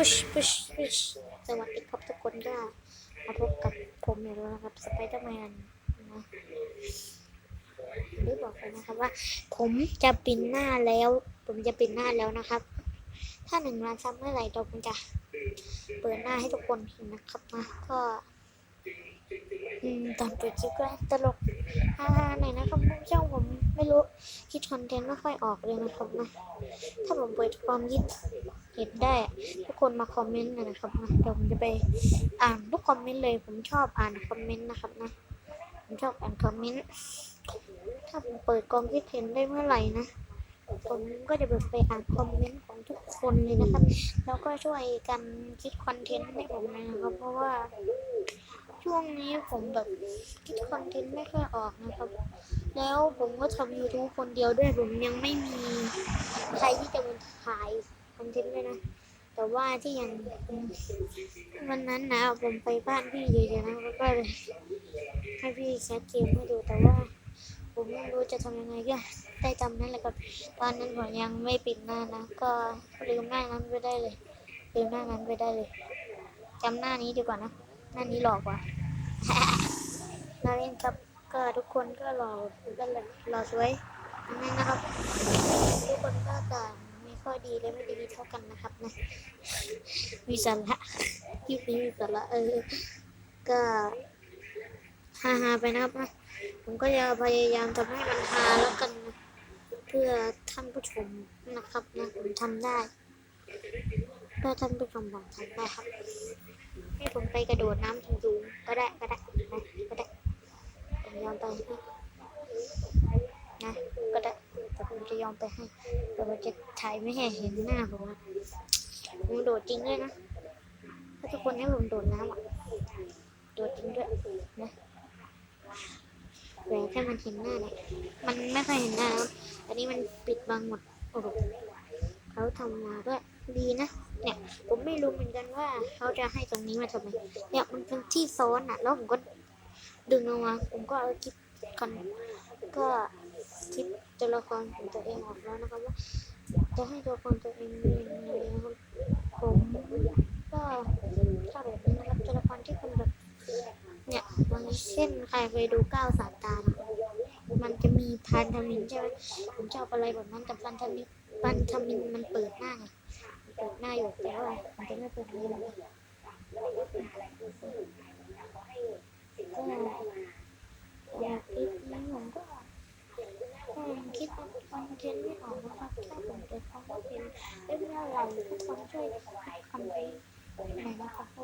ปุชปุชปุชสวัสดีครับทุกคนก็มาพบกับผมอีกแล้วนะครับสไปเดอร์แมนนะได้บอกไปนะครับว่า ผมจะปินหน้าแล้ว ผมจะปินหน้าแล้วนะครับ ถ้าหนึ่งล้านซับเมื่อไหร่เราผมจะเปิดหน้าให้ทุกคนเห็นนะครับนะก็อืมตอนเปิดคลิปก็ตลกฮ่าๆหน่อยนะครับช่องผม ไม่รู้คิดคอนเทนต์ไม่ค่อยออกเลยนะครับนะ ถ้าผมเปิดความคิดเห็นได้ ทุกคนมาคอมเมนต์หน่อยนะครับนะเดี๋ยวผมจะไปอ่านทุกคอมเมนต์เลย ผมชอบอ่านคอมเมนต์นะครับนะ ผมชอบอ่านคอมเมนต์ ถ้าผมเปิดความคิดเห็นได้เมื่อไหร่นะผมก็จะแบบไปอ่านคอมเมนต์ของทุกคนเลยนะครับ แล้วก็ช่วยกันคิดคอนเทนต์ให้ผมนะครับ เพราะว่าช่วงนี้ผมแบบคิดคอนเทนต์ไม่ค่อยออกนะครับ แล้วผมก็ทำ YouTube คนเดียวด้วยผมยังไม่มีใครที่จะมาถ่ายคอนเทนต์ด้วยนะ แต่ว่าที่ยังวันนั้นนะผมไปบ้านพี่เฉยๆนะแล้วก็เลยให้พี่แคสเกมให้ดูแต่ว่า ผมไม่รู้จะทำยังไงก็ได้จำนั่นแหละครับตอนนั้นผมยังไม่ปิดหน้านะ ก็ลืมหน้านั้นไปได้เลยลืมหน้านั้นไปได้เลยจำหน้านี้ดีกว่านะหน้านี้หลอกกว่าเราเล่นครับ ก็ทุกคนก็หล่อก็เลยหล่วยนั่นนะครับ ทุกคนก็ต่างมีข้อดีและไม่ดีเท่ากันนะครับนะ มีสาระคลิปนี้มีสาระเออ ก็ฮาฮาไปนะครับนะ ผมก็จะพยายามทำให้มันฮาแล้วกันนะเพื่อท่านผู้ชมนะครับนะผมทำได้เพื่อท่านผู้ชมผมทำได้ครับ ให้ผมไปกระโดดน้ำสูงๆก็ได้ก็ได้นะก็ได้ ผมยอมไปให้นะก็ได้แต่ผมจะยอมไปให้แต่ผมจะถ่ายไม่ให้เห็นหน้าผมผมโดดจริงด้วยนะถ้าทุกคนให้ผมโดดน้ำอะโดดจริงด้วยนะแต่แค่มันเห็นหน้าเนี่ยมันไม่เคยเห็นหน้าแล้วอันนี้มันปิดบังหมดโอ้โหเขาทำมาด้วยดีนะเนี่ยผมไม่รู้เหมือนกันว่าเขาจะให้ตรงนี้มาทำไมเนี่ยมันเป็นที่ซ้อนอะ แล้วผมก็ ดึงออกมาผมก็เอาคลิปกันก็คลิปตัวละครของตัวเองออกแล้วนะครับว่าจะให้ตัวละครตัวเองมียังไงนะครับผมก็ชอบแบบนี้นะครับตัวละครที่เป็นแบบเนี่ยบางเช่นใครเคยดูก้าวสาตานะมันจะมีพันธมินใช่ไหมผมชอบอะไรแบบนั้นแต่พันธมินพันธมินมันเปิดหน้าไงเปิดหน้าอยู่แต่ว่ามันจะไม่เปิดหน้า เลยก็อยากคิดนี้ผมก็ก็ยังคิดคอนเทนต์ไม่ออกนะครับถ้าผมเกิดคอนเทนต์ได้เมื่อไหร่ทุกคนช่วยคำไปหน่อยนะครับ